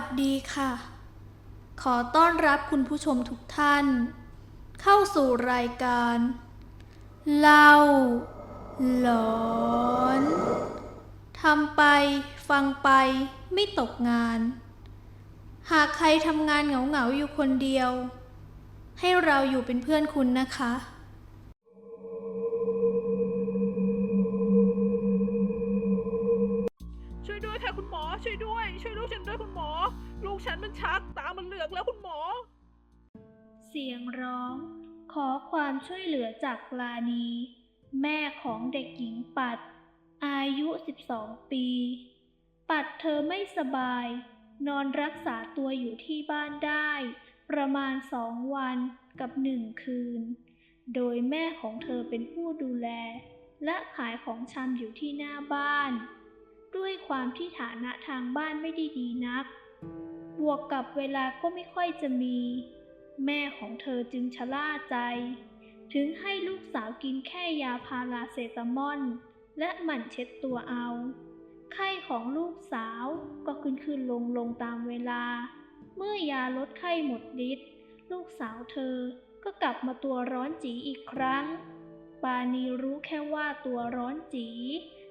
สดีค่ะ ขอต้อนรับคุณผู้ชมทุกท่าน เข้าสู่รายการ เล่า หลอนทำไป ฟังไปไม่ตกงาน หากใครทำงานเหงาๆอยู่คนเดียว ให้เราอยู่เป็นเพื่อนคุณนะคะ ช่วยด้วย ช่วยลูกฉันด้วยคุณหมอ ลูกฉันมันชักตามันเหลือกแล้วคุณหมอ เสียงร้อง ขอความช่วยเหลือจากลาณีแม่ของเด็กหญิงปัด อายุ 12 ปี ปัดเธอไม่สบาย นอนรักษาตัวอยู่ที่บ้านได้ ประมาณสองวันกับหนึ่งคืน โดยแม่ของเธอเป็นผู้ดูแล และขายของชำอยู่ที่หน้าบ้าน ด้วยความที่ฐานะทางบ้านไม่ได้ดีนัก บวกกับเวลาก็ไม่ค่อยจะมี แม่ของเธอจึงชะล่าใจ ถึงให้ลูกสาวกินแค่ยาพาราเซตามอลและหมั่นเช็ดตัวเอา ไข้ของลูกสาวก็ขึ้นขึ้นลงลงตามเวลา เมื่อยาลดไข้หมดฤทธิ์ลูกสาวเธอก็กลับมาตัวร้อนจีอีกครั้ง ปานีรู้แค่ว่าตัวร้อนจี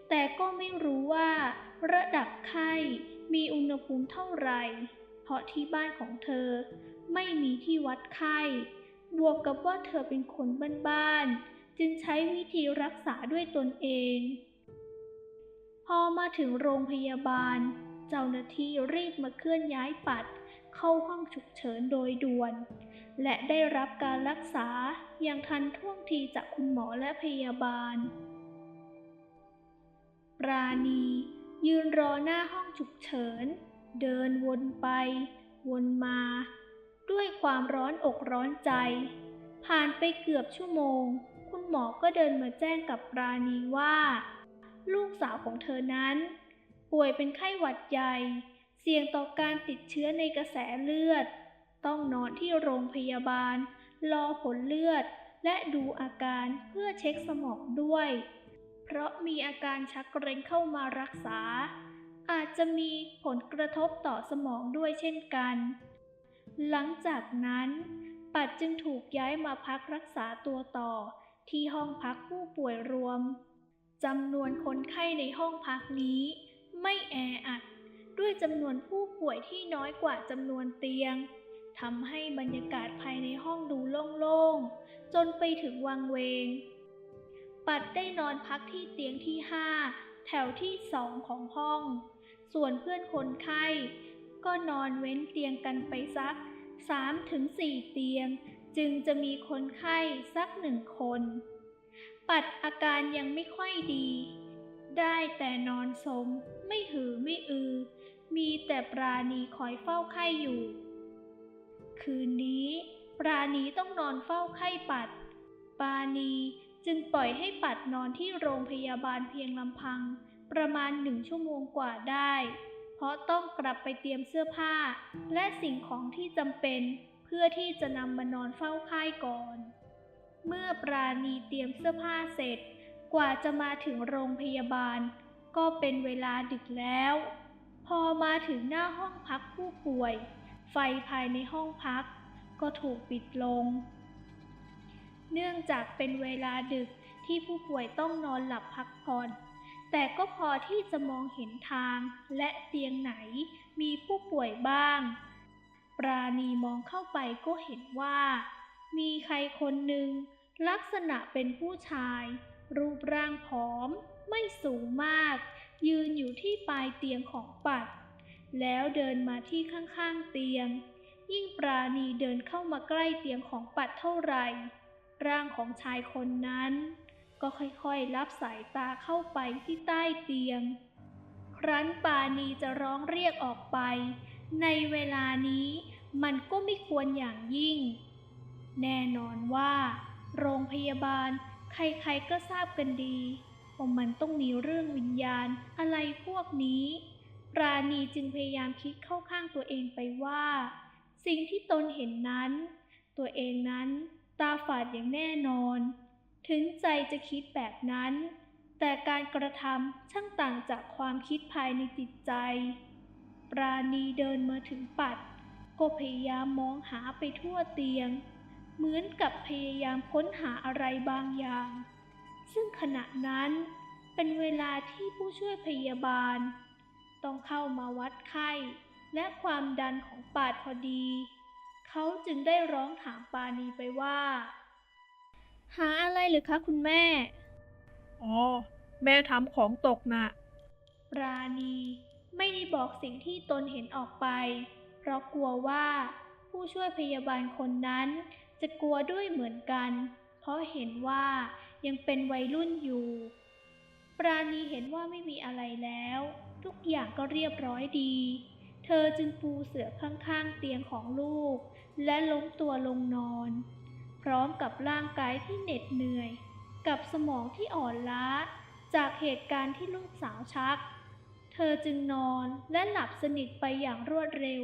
แต่ก็ไม่รู้ว่าระดับไข้มีอุณหภูมิเท่าไหร่ เพราะที่บ้านของเธอไม่มีที่วัดไข้ บวกกับว่าเธอเป็นคนบ้านๆ จึงใช้วิธีรักษาด้วยตนเอง พอมาถึงโรงพยาบาล เจ้าหน้าที่รีบมาเคลื่อนย้ายปัด เข้าห้องฉุกเฉินโดยด่วน และได้รับการรักษาอย่างทันท่วงทีจากคุณหมอและพยาบาล ปราณี ยืนรอหน้าห้องฉุกเฉิน เดินวนไป วนมา ด้วยความร้อนอกร้อนใจ ผ่านไปเกือบชั่วโมง คุณหมอก็เดินมาแจ้งกับปราณีว่า ลูกสาวของเธอนั้น ป่วยเป็นไข้หวัดใหญ่ เสี่ยงต่อการติดเชื้อในกระแสเลือด ต้องนอนที่โรงพยาบาล รอผลเลือดและดูอาการเพื่อเช็คสมองด้วย เพราะมีอาการชักเกร็งเข้ามารักษา อาจจะมีผลกระทบต่อสมองด้วยเช่นกัน หลังจากนั้น ปัดจึงถูกย้ายมาพักรักษาตัวต่อ ที่ห้องพักผู้ป่วยรวมจำนวนคนไข้ในห้องพักนี้ ไม่แออัด ด้วยจำนวนผู้ป่วยที่น้อยกว่าจำนวนเตียงทำให้บรรยากาศภายในห้องดูโล่งๆ จนไปถึงวังเวง ปัดได้นอนพักที่เตียงที่ห้าแถวที่สองของห้อง ส่วนเพื่อนคนไข้ ก็นอนเว้นเตียงกันไปสัก3ถึง4เตียง จึงจะมีคนไข้สักหนึ่งคน ปัดอาการยังไม่ค่อยดี ได้แต่นอนสมไม่หือไม่อือ มีแต่ปราณีคอยเฝ้าไข้อยู่ คืนนี้ ปราณีต้องนอนเฝ้าไข้ปัด ปราณี จึงปล่อยให้ปัดนอนที่โรงพยาบาลเพียงลำพัง ประมาณหนึ่งชั่วโมงกว่าได้ เพราะต้องกลับไปเตรียมเสื้อผ้า และสิ่งของที่จำเป็น เพื่อที่จะนำมานอนเฝ้าไข้ก่อน เมื่อปราณีเตรียมเสื้อผ้าเสร็จ กว่าจะมาถึงโรงพยาบาล ก็เป็นเวลาดึกแล้ว พอมาถึงหน้าห้องพักผู้ป่วย ไฟภายในห้องพัก ก็ถูกปิดลง เนื่องจากเป็นเวลาดึกที่ผู้ป่วยต้องนอนหลับพักผ่อน แต่ก็พอที่จะมองเห็นทางและเตียงไหนมีผู้ป่วยบ้าง ปราณีมองเข้าไปก็เห็นว่า มีใครคนหนึ่งลักษณะเป็นผู้ชาย รูปร่างผอม ไม่สูงมาก ยืนอยู่ที่ปลายเตียงของปัด แล้วเดินมาที่ข้างๆเตียง ยิ่งปราณีเดินเข้ามาใกล้เตียงของปัดเท่าไหร่ ร่างของชายคนนั้น ก็ค่อยๆรับสายตาเข้าไปที่ใต้เตียง ครั้นปาณีจะร้องเรียกออกไป ในเวลานี้มันก็ไม่ควรอย่างยิ่ง แน่นอนว่า โรงพยาบาลใครๆก็ทราบกันดีว่ามันต้องมีเรื่องวิญญาณอะไรพวกนี้ ปราณีจึงพยายามคิดเข้าข้างตัวเองไปว่า สิ่งที่ตนเห็นนั้น ตัวเองนั้น ตาฝาดอย่างแน่นอน ถึงใจจะคิดแบบนั้น แต่การกระทำช่างต่างจากความคิดภายในจิตใจ ปราณีเดินมาถึงปัด ก็พยายามมองหาไปทั่วเตียง เหมือนกับพยายามค้นหาอะไรบางอย่าง ซึ่งขณะนั้นเป็นเวลาที่ผู้ช่วยพยาบาล ต้องเข้ามาวัดไข้และความดันของปาดพอดี เขาจึงได้ร้องถามปาณีไปว่า หาอะไรหรือคะคุณแม่ อ๋อ แม่ทำของตกน่ะปราณีไม่ได้บอกสิ่งที่ตนเห็นออกไป เพราะกลัวว่าผู้ช่วยพยาบาลคนนั้น จะกลัวด้วยเหมือนกัน เพราะเห็นว่ายังเป็นวัยรุ่นอยู่ ปราณีเห็นว่าไม่มีอะไรแล้ว ทุกอย่างก็เรียบร้อยดี เธอจึงปูเสื่อข้างๆเตียงของลูก และล้มตัวลงนอน พร้อมกับร่างกายที่เหน็ดเหนื่อย กับสมองที่อ่อนล้า จากเหตุการณ์ที่ลูกสาวชัก เธอจึงนอนและหลับสนิทไปอย่างรวดเร็ว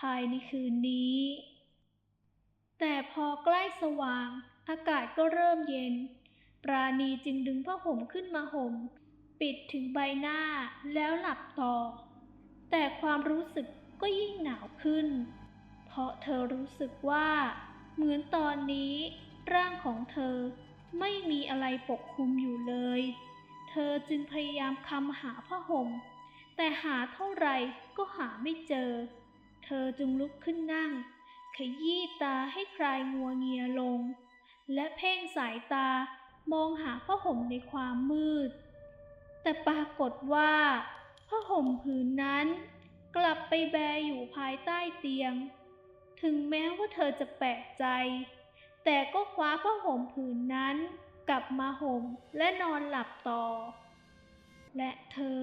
ภายในคืนนี้ แต่พอใกล้สว่าง อากาศก็เริ่มเย็น ปราณีจึงดึงผ้าห่มขึ้นมาห่ม ปิดถึงใบหน้าแล้วหลับต่อ แต่ความรู้สึกก็ยิ่งหนาวขึ้น เพราะเธอรู้สึกว่า เหมือนตอนนี้ร่างของเธอไม่มีอะไรปกคลุมอยู่เลย เธอจึงพยายามคำหาผ้าห่ม แต่หาเท่าไหร่ก็หาไม่เจอ เธอจึงลุกขึ้นนั่ง ขยี้ตาให้คลายงัวเงียลง และเพ่งสายตามองหาผ้าห่มในความมืด แต่ปรากฏว่าผ้าห่มผืนนั้น กลับไปแบอยู่ภายใต้เตียง ถึงแม้ว่าเธอจะแปลกใจ แต่ก็คว้าผ้าห่มผืนนั้นกลับมาห่มและนอนหลับต่อ และเธอ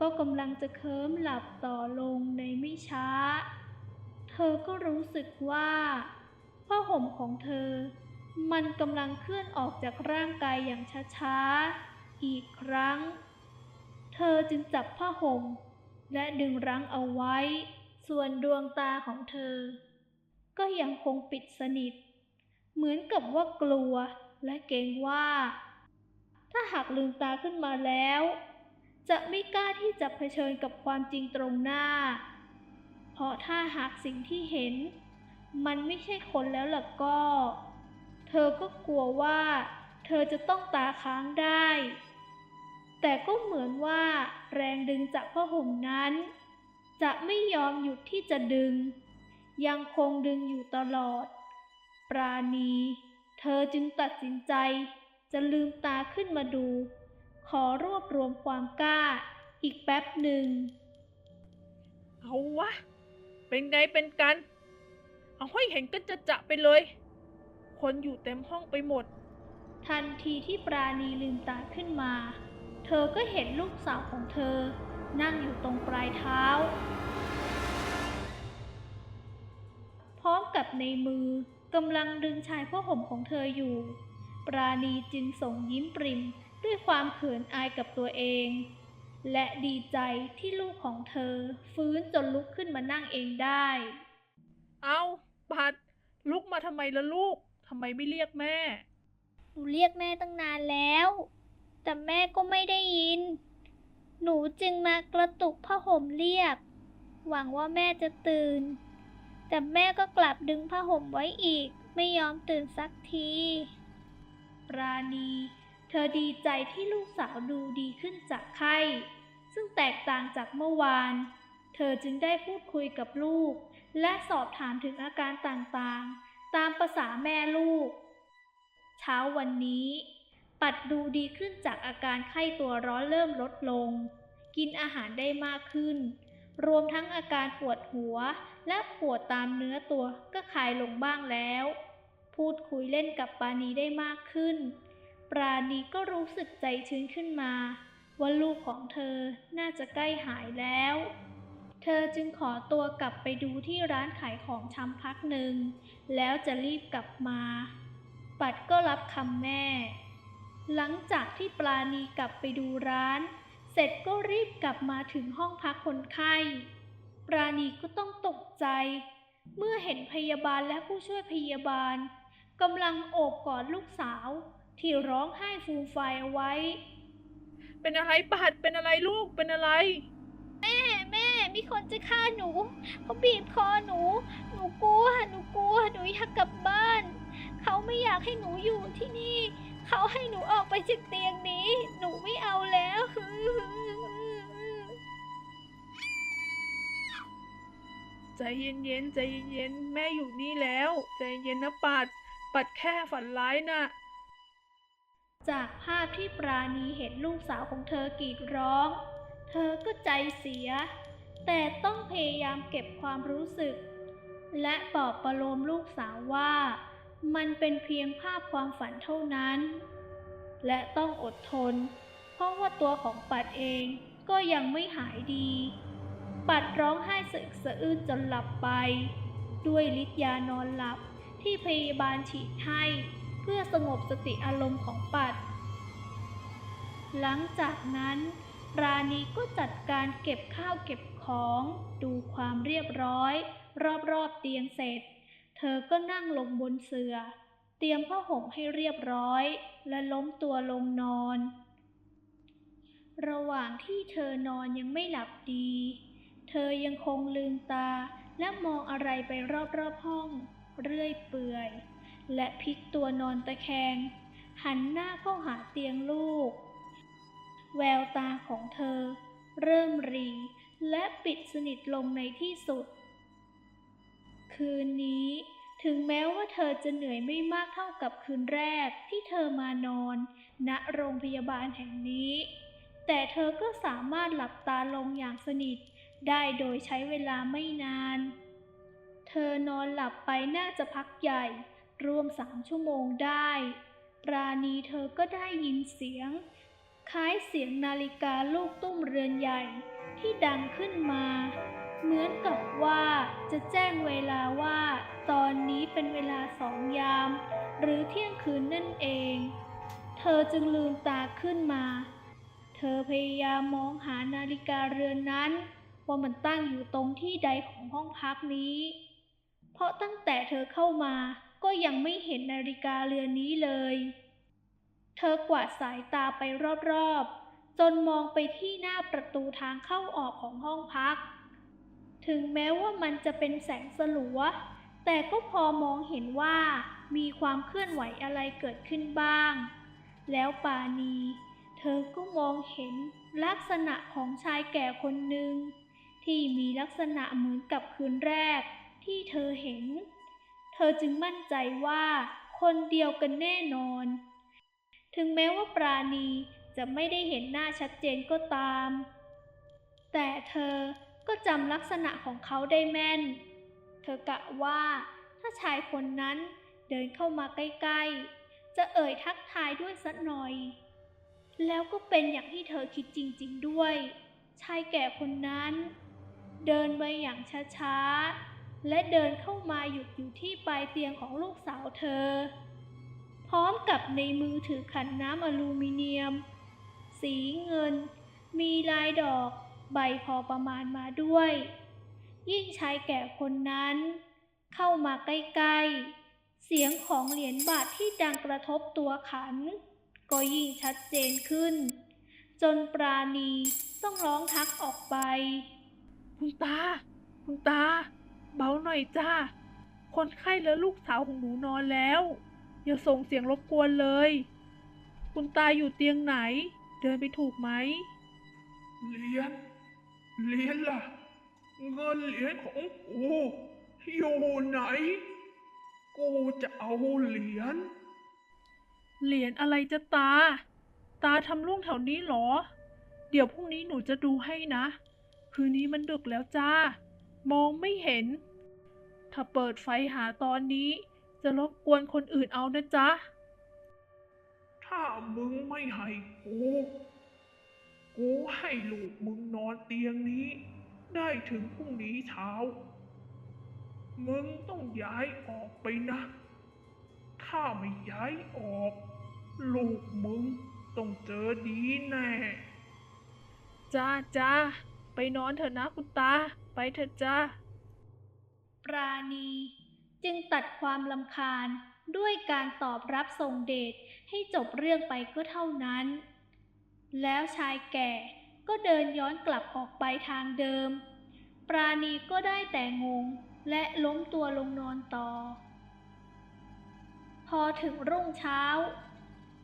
ก็กำลังจะเคลิ้มหลับต่อลงในไม่ช้า เธอก็รู้สึกว่าผ้าห่มของเธอ มันกำลังเคลื่อนออกจากร่างกายอย่างช้าๆ อีกครั้ง เธอจึงจับผ้าห่มและดึงรั้งเอาไว้ ส่วนดวงตาของเธอ ก็ยังคงปิดสนิท เหมือนกับว่ากลัวและเกรงว่า ถ้าหากลืมตาขึ้นมาแล้ว จะไม่กล้าที่จะเผชิญกับความจริงตรงหน้า เพราะถ้าหากสิ่งที่เห็น มันไม่ใช่คนแล้วล่ะก็ เธอก็กลัวว่า เธอจะต้องตาค้างได้ แต่ก็เหมือนว่าแรงดึงจากผ้าห่มนั้น จะไม่ยอมหยุดที่จะดึง ยังคงดึงอยู่ตลอด ปราณี เธอจึงตัดสินใจ จะลืมตาขึ้นมาดู ขอรวบรวมความกล้า อีกแป๊บหนึ่ง เอาวะ เป็นไงเป็นกัน เอาให้เห็นกันจะจะๆไปเลย คนอยู่เต็มห้องไปหมด ทันทีที่ปราณีลืมตาขึ้นมา เธอก็เห็นลูกสาวของเธอ นั่งอยู่ตรงปลายเท้าพ ร้อมกับในมือกำลังดึงชายผ้าห่มของเธออยู่ ปราณีจึงส่งยิ้มปริมด้วยความเขินอายกับตัวเอง และดีใจที่ลูกของเธอ ฟื้นจนลุกขึ้นมานั่งเองได้ เอาปัดลุกมาทำไมละลูกทำไมไม่เรียกแม่ หนูเรียกแม่ตั้งนานแล้ว แต่แม่ก็ไม่ได้ยิน หนูจึงมากระตุกผ้าห่มเรียก หวังว่าแม่จะตื่น แต่แม่ก็กลับดึงผ้าห่มไว้อีก ไม่ยอมตื่นสักที ปราณี เธอดีใจที่ลูกสาวดูดีขึ้นจากไข้ ซึ่งแตกต่างจากเมื่อวาน เธอจึงได้พูดคุยกับลูก และสอบถามถึงอาการต่างๆ ตามประษาแม่ลูก เช้าวันนี้ ปัดดูดีขึ้นจากอาการไข้ตัวร้อนเริ่มลดลง กินอาหารได้มากขึ้น รวมทั้งอาการปวดหัวและปวดตามเนื้อตัวก็คลายลงบ้างแล้ว พูดคุยเล่นกับปานีได้มากขึ้น ปราณีก็รู้สึกใจชื้นขึ้นมา ว่าลูกของเธอน่าจะใกล้หายแล้ว เธอจึงขอตัวกลับไปดูที่ร้านขายของชำพักหนึ่ง แล้วจะรีบกลับมา ปัดก็รับคำแม่ หลังจากที่ปลาณีกลับไปดูร้าน เสร็จก็รีบกลับมาถึงห้องพักคนไข้ ปราณีก็ต้องตกใจ เมื่อเห็นพยาบาลและผู้ช่วยพยาบาลกำลังโอบกอดลูกสาว ที่ร้องไห้ฟูมฟายเอาไว้ เป็นอะไรปัดเป็นอะไรลูกเป็นอะไร แม่แม่มีคนจะฆ่าหนูเขาบีบคอหนู หนูกลัวหนูกลัวหนูอยากกลับบ้าน เขาไม่อยากให้หนูอยู่ที่นี่ เขาให้หนูออกไปจากเตียงนี้ หนูไม่เอาแล้ว ใจเย็นๆ ใจเย็นๆ แม่อยู่นี่แล้ว ใจเย็นนะปัด ปัดแค่ฝันร้ายน่ะ จากภาพที่ปราณีเห็นลูกสาวของเธอกรีดร้อง เธอก็ใจเสีย แต่ต้องพยายามเก็บความรู้สึก และปลอบประโลมลูกสาวว่า มันเป็นเพียงภาพความฝันเท่านั้น และต้องอดทน เพราะว่าตัวของปัดเองก็ยังไม่หายดี ปัดร้องไห้สึกสะอื้นจนหลับไป ด้วยฤทธิ์ยานอนหลับที่พยาบาลฉีดให้เพื่อสงบสติอารมณ์ของปัด หลังจากนั้นราณีก็จัดการเก็บข้าวเก็บของ ดูความเรียบร้อย รอบๆเตียงเสร็จ อก็นั่งลงบนเสื่อเตรียมผ้าห่มให้เรียบร้อย และล้มตัวลงนอน ระหว่างที่เธอนอนยังไม่หลับดี เธอยังคงลืมตาและมองอะไรไปรอบๆห้อง เรื่อยเปื่อย และพลิกตัวนอนตะแคง หันหน้าเข้าหาเตียงลูก แววตาของเธอ เริ่มรีและปิดสนิทลงในที่สุด คืนนี้ ถึงแม้ว่าเธอจะเหนื่อยไม่มากเท่ากับคืนแรกที่เธอมานอน ณโรงพยาบาลแห่งนี้ แต่เธอก็สามารถหลับตาลงอย่างสนิท ได้โดยใช้เวลาไม่นาน เธอนอนหลับไปน่าจะพักใหญ่ รวมสามชั่วโมงได้ ปราณีเธอก็ได้ยินเสียง คล้ายเสียงนาฬิกาลูกตุ้มเรือนใหญ่ที่ดังขึ้นมา เหมือนกับว่าจะแจ้งเวลาว่าตอนนี้เป็นเวลาสองยาม หรือเที่ยงคืนนั่นเอง เธอจึงลืมตาขึ้นมา เธอพยายามมองหานาฬิกาเรือนนั้น ว่ามันตั้งอยู่ตรงที่ใดของห้องพักนี้ เพราะตั้งแต่เธอเข้ามาก็ยังไม่เห็นนาฬิกาเรือนนี้เลย เธอกวาดสายตาไปรอบๆ จนมองไปที่หน้าประตูทางเข้าออกของห้องพัก ถึงแม้ว่ามันจะเป็นแสงสลัว แต่ก็พอมองเห็นว่ามีความเคลื่อนไหวอะไรเกิดขึ้นบ้าง แล้วปาณีเธอก็มองเห็นลักษณะของชายแก่คนหนึ่งที่มีลักษณะเหมือนกับคืนแรกที่เธอเห็น เธอจึงมั่นใจว่าคนเดียวกันแน่นอน ถึงแม้ว่าปราณีจะไม่ได้เห็นหน้าชัดเจนก็ตาม แต่เธอ ก็จำลักษณะของเขาได้แม่น เธอกะว่าถ้าชายคนนั้นเดินเข้ามาใกล้ๆ จะเอ่ยทักทายด้วยสักหน่อย แล้วก็เป็นอย่างที่เธอคิดจริงๆด้วย ชายแก่คนนั้น เดินไปอย่างช้าๆ และเดินเข้ามาหยุดอยู่ที่ปลายเตียงของลูกสาวเธอ พร้อมกับในมือถือขันน้ำอลูมิเนียม สีเงิน มีลายดอก ใบพอประมาณมาด้วย ยิ่งชายแก่คนนั้น เข้ามาใกล้ๆ เสียงของเหรียญบาทที่ดังกระทบตัวขัน ก็ยิ่งชัดเจนขึ้น จนปราณีต้องร้องทักออกไป คุณตา คุณตา เบาหน่อยจ้า คนไข้และลูกสาวของหนูนอนแล้ว อย่าส่งเสียงรบกวนเลย คุณตาอยู่เตียงไหน เดินไปถูกไหมเหรียญ เหรียญล่ะ เงินเหรียญของกูอยู่ไหน กูจะเอาเหรียญ เหรียญอะไรจะตา ตาทำล่วงแถวนี้เหรอ เดี๋ยวพรุ่งนี้หนูจะดูให้นะ คืนนี้มันดึกแล้วจ้า มองไม่เห็น ถ้าเปิดไฟหาตอนนี้ จะรบกวนคนอื่นเอานะจ๊ะ ถ้ามึงไม่ให้กู กูให้ลูกมึงนอนเตียงนี้ ได้ถึงพรุ่งนี้เช้า มึงต้องย้ายออกไปนะ ถ้าไม่ย้ายออก ลูกมึงต้องเจอดีแน่ จ้าจ้าไปนอนเถอะนะคุณตา ไปเถอะจ้า ปราณีจึงตัดความลำคาญด้วยการตอบรับส่งเดชให้จบเรื่องไปก็เท่านั้น แล้วชายแก่ก็เดินย้อนกลับออกไปทางเดิม ปราณีก็ได้แต่งงและล้มตัวลงนอนต่อ พอถึงรุ่งเช้า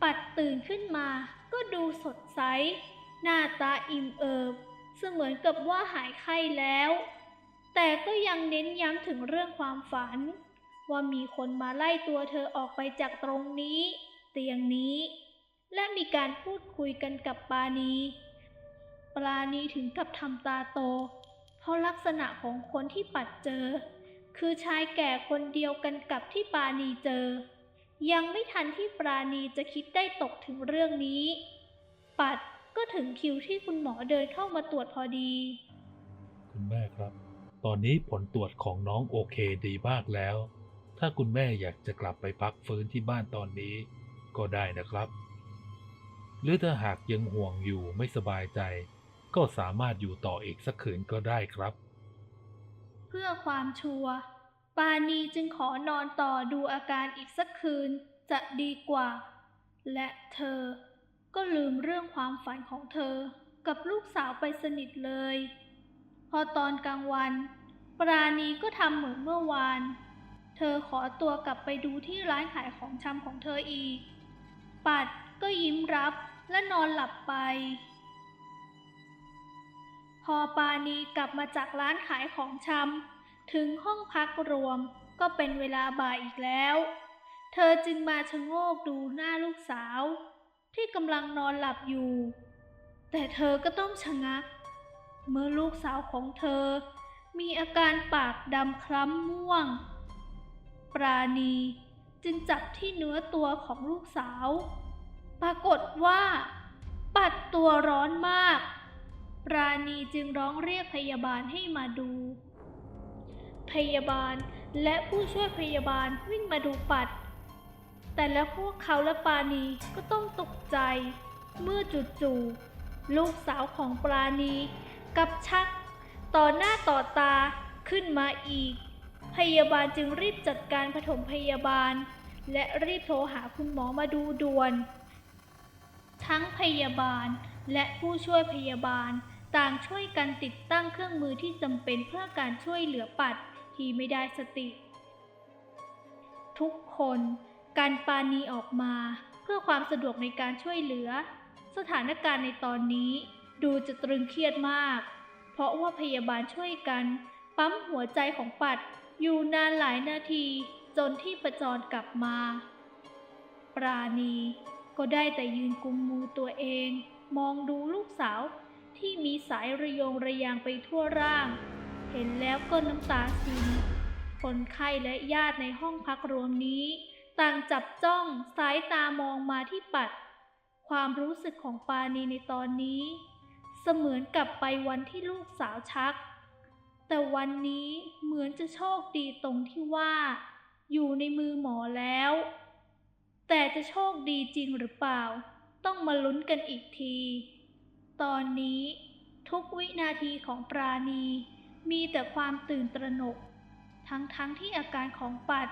ปัดตื่นขึ้นมาก็ดูสดใส หน้าตาอิ่มเอิบเสมือนกับว่าหายไข้แล้ว แต่ก็ยังเน้นย้ำถึงเรื่องความฝัน ว่ามีคนมาไล่ตัวเธอออกไปจากตรงนี้ เตียงนี้ และมีการพูดคุยกันกับปาณี ปราณีถึงกับทำตาโต เพราะลักษณะของคนที่ปัดเจอ คือชายแก่คนเดียวกันกับที่ปาณีเจอ ยังไม่ทันที่ปราณีจะคิดได้ตกถึงเรื่องนี้ ปัดก็ถึงคิวที่คุณหมอเดินเข้ามาตรวจพอดี คุณแม่ครับ ตอนนี้ผลตรวจของน้องโอเคดีมากแล้ว ถ้าคุณแม่อยากจะกลับไปพักฟื้นที่บ้านตอนนี้ ก็ได้นะครับ หรือถ้าหากยังห่วงอยู่ไม่สบายใจ ก็สามารถอยู่ต่ออีกสักคืนก็ได้ครับ เพื่อความชัวร์ปาณีจึงขอนอนต่อดูอาการอีกสักคืนจะดีกว่า และเธอก็ลืมเรื่องความฝันของเธอกับลูกสาวไปสนิทเลย พอตอนกลางวัน ปราณีก็ทำเหมือนเมื่อวาน เธอขอตัวกลับไปดูที่ร้านขายของชำของเธออีก ปัดก็ยิ้มรับ และนอนหลับไป พอปาณีกลับมาจากร้านขายของชำถึงห้องพักรวมก็เป็นเวลาบ่ายอีกแล้ว เธอจึงมาชะโงกดูหน้าลูกสาว ที่กำลังนอนหลับอยู่ แต่เธอก็ต้องชะงัก เมื่อลูกสาวของเธอ มีอาการปากดำคล้ำม่วง ปราณีจึงจับที่เนื้อตัวของลูกสาว ปรากฏว่า ปัดตัวร้อนมาก ปราณีจึงร้องเรียกพยาบาลให้มาดู พยาบาลและผู้ช่วยพยาบาลวิ่งมาดูปัด แต่แล้วพวกเขาและปราณีก็ต้องตกใจ เมื่อจู่ๆลูกสาวของปราณีกับชัก ต่อหน้าต่อตาขึ้นมาอีก พยาบาลจึงรีบจัดการปฐมพยาบาล และรีบโทรหาคุณหมอมาดูด่วน ทั้งพยาบาลและผู้ช่วยพยาบาล ต่างช่วยกันติดตั้งเครื่องมือที่จำเป็นเพื่อการช่วยเหลือปัดที่ไม่ได้สติ ทุกคนการปานีออกมา เพื่อความสะดวกในการช่วยเหลือ สถานการณ์ในตอนนี้ ดูจะตรึงเครียดมาก เพราะว่าพยาบาลช่วยกัน ปั๊มหัวใจของปัด อยู่นานหลายนาทีจนที่ประจรกลับมา ปราณี ก็ได้แต่ยืนกุมมือตัวเอง มองดูลูกสาวที่มีสายระยงระยางไปทั่วร่าง เห็นแล้วก็น้ำตาซึมคนไข้และญาติในห้องพักรวมนี้ ต่างจับจ้องสายตามองมาที่ปัด ความรู้สึกของปานีในตอนนี้ เสมือนกับไปวันที่ลูกสาวชัก แต่วันนี้เหมือนจะโชคดีตรงที่ว่า อยู่ในมือหมอแล้ว แต่จะโชคดีจริงหรือเปล่า ต้องมาลุ้นกันอีกที ตอนนี้ทุกวินาทีของปราณี มีแต่ความตื่นตระหนก ทั้งๆทที่อาการของปัด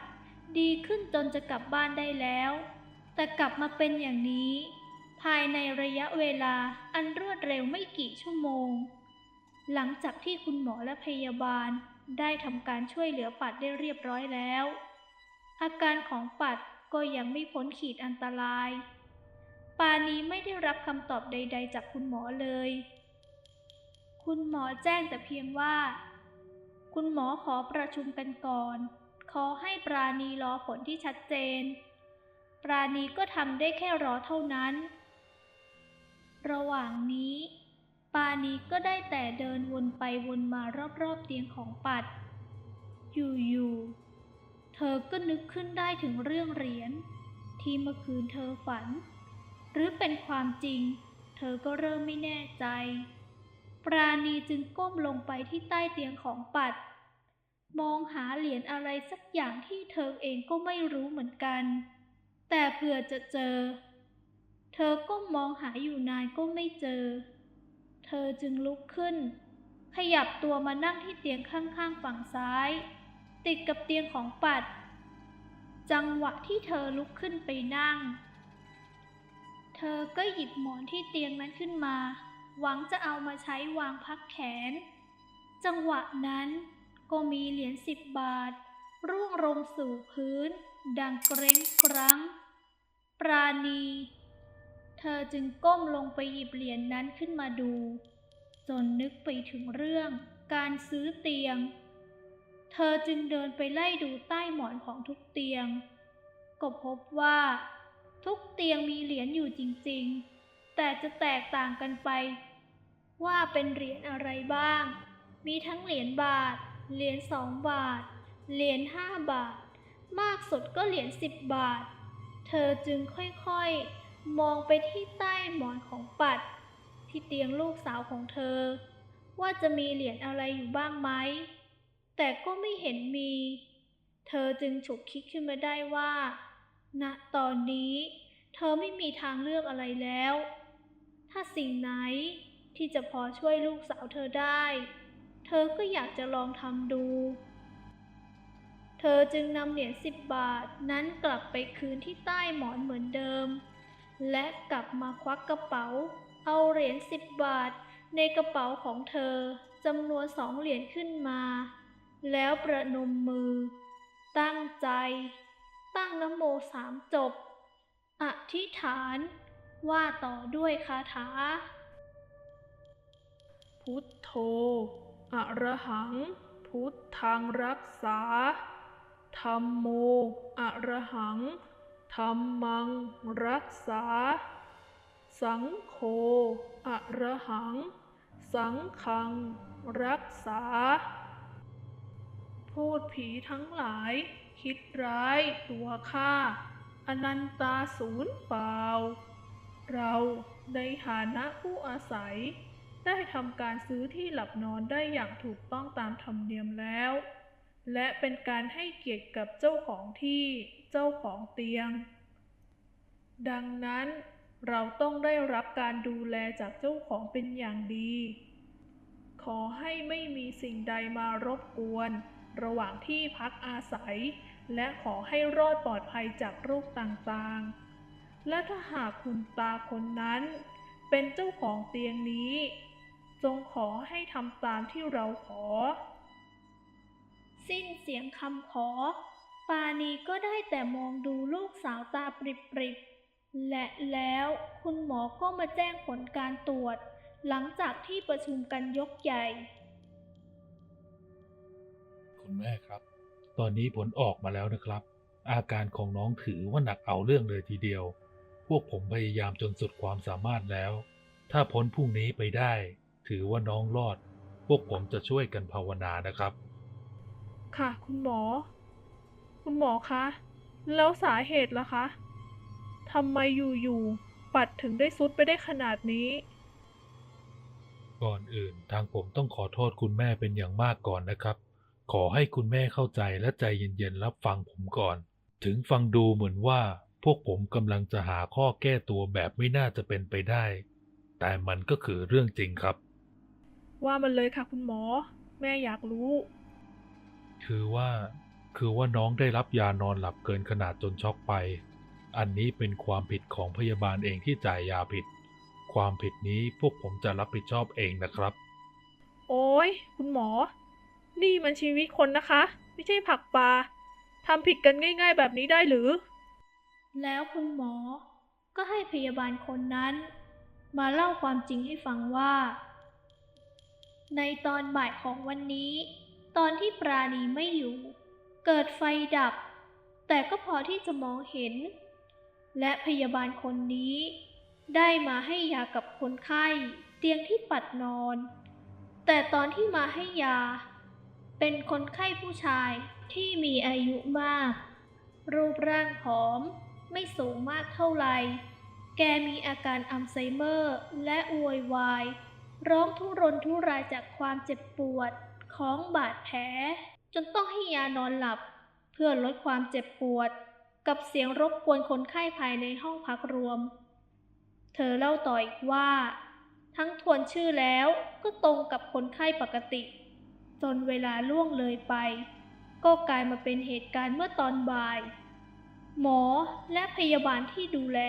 ดีขึ้นจนจะกลับบ้านได้แล้ว แต่กลับมาเป็นอย่างนี้ ภายในระยะเวลาอันรวดเร็วไม่กี่ชั่วโมง หลังจากที่คุณหมอและพยาบาลได้ทำการช่วยเหลือปัดได้เรียบร้อยแล้ว อาการของปัด ก็ยังไม่พ้นขีดอันตราย ปานีไม่ได้รับคำตอบใด ๆ จากคุณหมอเลย คุณหมอแจ้งแต่เพียงว่า คุณหมอขอประชุมกันก่อน ขอให้ปราณีรอผลที่ชัดเจน ปราณีก็ทำได้แค่รอเท่านั้น ระหว่างนี้ ปาณีก็ได้แต่เดินวนไปวนมารอบๆเตียงของปัด อยู่ๆ เธอก็นึกขึ้นได้ถึงเรื่องเหรียญที่เมื่อคืนเธอฝัน หรือเป็นความจริง เธอก็เริ่มไม่แน่ใจ ปราณีจึงก้มลงไปที่ใต้เตียงของปัด มองหาเหรียญอะไรสักอย่างที่เธอเองก็ไม่รู้เหมือนกัน แต่เผื่อจะเจอ เธอก็มองหาอยู่นานก็ไม่เจอ เธอจึงลุกขึ้น ขยับตัวมานั่งที่เตียงข้างๆฝั่งซ้าย ติดกับเตียงของปัด จังหวะที่เธอลุกขึ้นไปนั่ง เธอก็หยิบหมอนที่เตียงนั้นขึ้นมา หวังจะเอามาใช้วางพักแขน จังหวะนั้นก็มีเหรียญสิบบาท ร่วงลงสู่พื้น ดังเกร้งกรังปราณี เธอจึงก้มลงไปหยิบเหรียญนนั้นขึ้นมาดู จนนึกไปถึงเรื่องการซื้อเตียง เธอจึงเดินไปไล่ดูใต้หมอนของทุกเตียง ก็พบว่าทุกเตียงมีเหรียญอยู่จริงๆ แต่จะแตกต่างกันไป ว่าเป็นเหรียญอะไรบ้าง มีทั้งเหรียญบาท เหรียญสองบาท เหรียญห้าบาท มากสุดก็เหรียญสิบบาท เธอจึงค่อยๆ มองไปที่ใต้หมอนของปัด ที่เตียงลูกสาวของเธอ ว่าจะมีเหรียญอะไรอยู่บ้างไหม แต่ก็ไม่เห็นมี เธอจึงฉุกคิดขึ้นมาได้ว่าณตอนนี้ เธอไม่มีทางเลือกอะไรแล้ว ถ้าสิ่งไหนที่จะพอช่วยลูกสาวเธอได้ เธอก็อยากจะลองทำดู เธอจึงนำเหรียญสิบบาทนั้นกลับไปคืนที่ใต้หมอนเหมือนเดิม และกลับมาควักกระเป๋า เอาเหรียญสิบบาทในกระเป๋าของเธอจำนวนสองเหรียญขึ้นมา แล้วประนมมือ ตั้งใจ ตั้งนโมสามจบ อธิษฐานว่าต่อด้วยคาถา พุทโธ อระหัง พุทธังรักษา ธรรมโม อระหัง ธรรมังรักษา สังโฆ อระหัง สังฆังรักษา พูดผีทั้งหลาย คิดร้ายตัวข้าอนันตาศูนย์เปล่า เราในฐานะผู้อาศัย ได้ทำการซื้อที่หลับนอนได้อย่างถูกต้องตามธรรมเนียมแล้ว และเป็นการให้เกียรติกับเจ้าของที่เจ้าของเตียง ดังนั้นเราต้องได้รับการดูแลจากเจ้าของเป็นอย่างดี ขอให้ไม่มีสิ่งใดมารบกวน ระหว่างที่พักอาศัย และขอให้รอดปลอดภัยจากโรคต่างๆ และถ้าหากคุณตาคนนั้น เป็นเจ้าของเตียงนี้ จงขอให้ทำตามที่เราขอ สิ้นเสียงคำขอ ปานีก็ได้แต่มองดูลูกสาวตาปริบๆ และแล้วคุณหมอก็มาแจ้งผลการตรวจ หลังจากที่ประชุมกันยกใหญ่ คุณแม่ครับ ตอนนี้ผลออกมาแล้วนะครับ อาการของน้องถือว่าหนักเอาเรื่องเลยทีเดียว พวกผมพยายามจนสุดความสามารถแล้ว ถ้าพ้นพรุ่งนี้ไปได้ ถือว่าน้องรอด พวกผมจะช่วยกันภาวนานะครับ ค่ะ คุณหมอ คุณหมอคะ แล้วสาเหตุล่ะคะทำไมอยู่ๆปัดถึงได้ซุดไปได้ขนาดนี้ ก่อนอื่นทางผมต้องขอโทษคุณแม่เป็นอย่างมากก่อนนะครับ ขอให้คุณแม่เข้าใจและใจเย็นๆรับฟังผมก่อน ถึงฟังดูเหมือนว่า พวกผมกำลังจะหาข้อแก้ตัวแบบไม่น่าจะเป็นไปได้ แต่มันก็คือเรื่องจริงครับ ว่ามันเลยค่ะคุณหมอ แม่อยากรู้ คือว่า คือว่าน้องได้รับยานอนหลับเกินขนาดจนช็อกไป อันนี้เป็นความผิดของพยาบาลเองที่จ่ายยาผิด ความผิดนี้พวกผมจะรับผิดชอบเองนะครับ โอ้ยคุณหมอ นี่มันชีวิตคนนะคะ ไม่ใช่ผักปลาทำผิดกันง่าย ๆ แบบนี้ได้หรือ แล้วคุณหมอ ก็ให้พยาบาลคนนั้น มาเล่าความจริงให้ฟังว่า ในตอนบ่ายของวันนี้ ตอนที่ปราณีไม่อยู่ เกิดไฟดับ แต่ก็พอที่จะมองเห็น และพยาบาลคนนี้ ได้มาให้ยากับคนไข้ เตียงที่ปัดนอน แต่ตอนที่มาให้ยา เป็นคนไข้ผู้ชายที่มีอายุมาก รูปร่างผอม ไม่สูงมากเท่าไหร่ แกมีอาการอัลไซเมอร์และโวยวาย ร้องทุรนทุรายจากความเจ็บปวดของบาดแผล จนต้องให้ยานอนหลับ เพื่อลดความเจ็บปวด กับเสียงรบกวนคนไข้ภายในห้องพักรวม เธอเล่าต่ออีกว่า ทั้งทวนชื่อแล้วก็ตรงกับคนไข้ปกติ จนเวลาล่วงเลยไป ก็กลายมาเป็นเหตุการณ์เมื่อตอนบ่าย หมอและพยาบาลที่ดูแล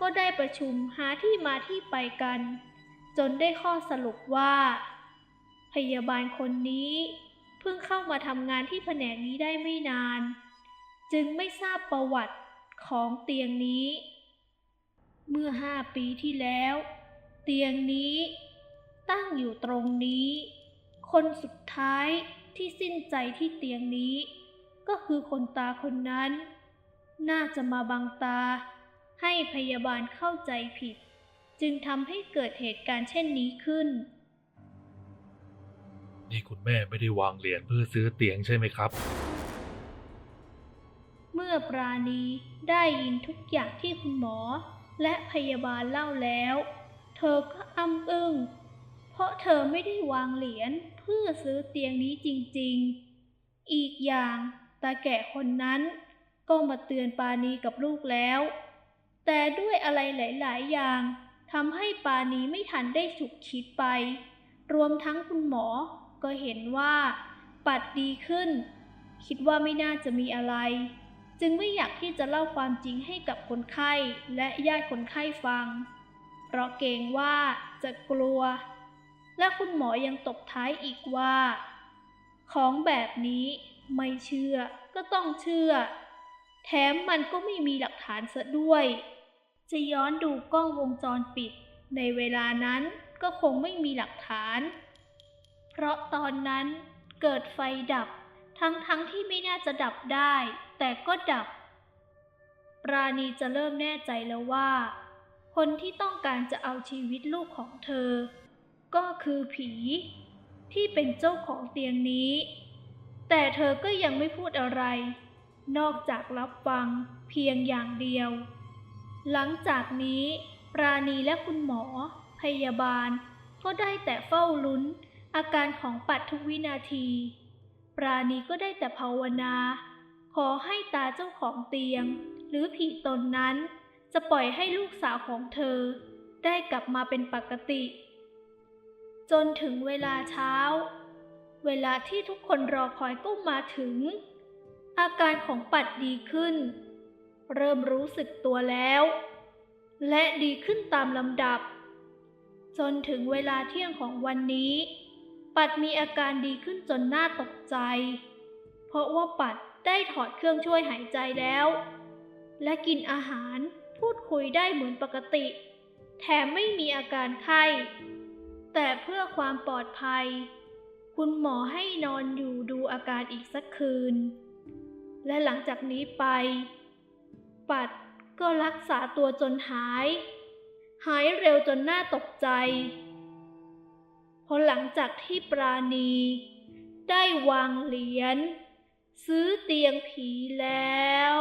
ก็ได้ประชุมหาที่มาที่ไปกัน จนได้ข้อสรุปว่า พยาบาลคนนี้เพิ่งเข้ามาทำงานที่แผนกนี้ได้ไม่นาน จึงไม่ทราบประวัติของเตียงนี้ เมื่อห้าปีที่แล้ว เตียงนี้ตั้งอยู่ตรงนี้ คนสุดท้ายที่สิ้นใจที่เตียงนี้ ก็คือคนตาคนนั้น น่าจะมาบังตา ให้พยาบาลเข้าใจผิด จึงทำให้เกิดเหตุการณ์เช่นนี้ขึ้น นี่คุณแม่ไม่ได้วางเหรียญเพื่อซื้อเตียงใช่ไหมครับ เมื่อปราณีได้ยินทุกอย่างที่คุณหมอ และพยาบาลเล่าแล้ว เธอก็อ้ำอึ้ง เพราะเธอไม่ได้วางเหรียญเพื่อซื้อเตียงนี้จริงๆ อีกอย่างตาแก่คนนั้นก็มาเตือนปาณีกับลูกแล้ว แต่ด้วยอะไรหลาย ๆ อย่างทำให้ปาณีไม่ทันได้ฉุกคิดไป รวมทั้งคุณหมอก็เห็นว่า ปัดดีขึ้น คิดว่าไม่น่าจะมีอะไร จึงไม่อยากที่จะเล่าความจริงให้กับคนไข้และญาติคนไข้ฟัง เพราะเกรงว่าจะกลัว และคุณหมอยังตบท้ายอีกว่า ของแบบนี้ไม่เชื่อก็ต้องเชื่อ แถมมันก็ไม่มีหลักฐานซะด้วย จะย้อนดูกล้องวงจรปิด ในเวลานั้นก็คงไม่มีหลักฐาน เพราะตอนนั้นเกิดไฟดับ ทั้งๆทที่ไม่น่าจะดับได้ แต่ก็ดับ ปราณีจะเริ่มแน่ใจแล้วว่า คนที่ต้องการจะเอาชีวิตลูกของเธอ ก็คือผีที่เป็นเจ้าของเตียงนี้ แต่เธอก็ยังไม่พูดอะไร นอกจากรับฟังเพียงอย่างเดียว หลังจากนี้ ปราณีและคุณหมอ พยาบาล ก็ได้แต่เฝ้าลุ้น อาการของปัดทุกวินาที ปราณีก็ได้แต่ภาวนา ขอให้ตาเจ้าของเตียง หรือผีตนนั้น จะปล่อยให้ลูกสาวของเธอ ได้กลับมาเป็นปกติ จนถึงเวลาเช้า เวลาที่ทุกคนรอคอยก็มาถึง อาการของปัดดีขึ้น เริ่มรู้สึกตัวแล้ว และดีขึ้นตามลำดับ จนถึงเวลาเที่ยงของวันนี้ ปัดมีอาการดีขึ้นจนน่าตกใจ เพราะว่าปัดได้ถอดเครื่องช่วยหายใจแล้ว และกินอาหารพูดคุยได้เหมือนปกติ แถมไม่มีอาการไข้ แต่เพื่อความปลอดภัย คุณหมอให้นอนอยู่ดูอาการอีกสักคืน และหลังจากนี้ไป ปัดก็รักษาตัวจนหาย หายเร็วจนน่าตกใจพอหลังจากที่ปราณี ได้วางเหรียญซื้อเตียงผีแล้ว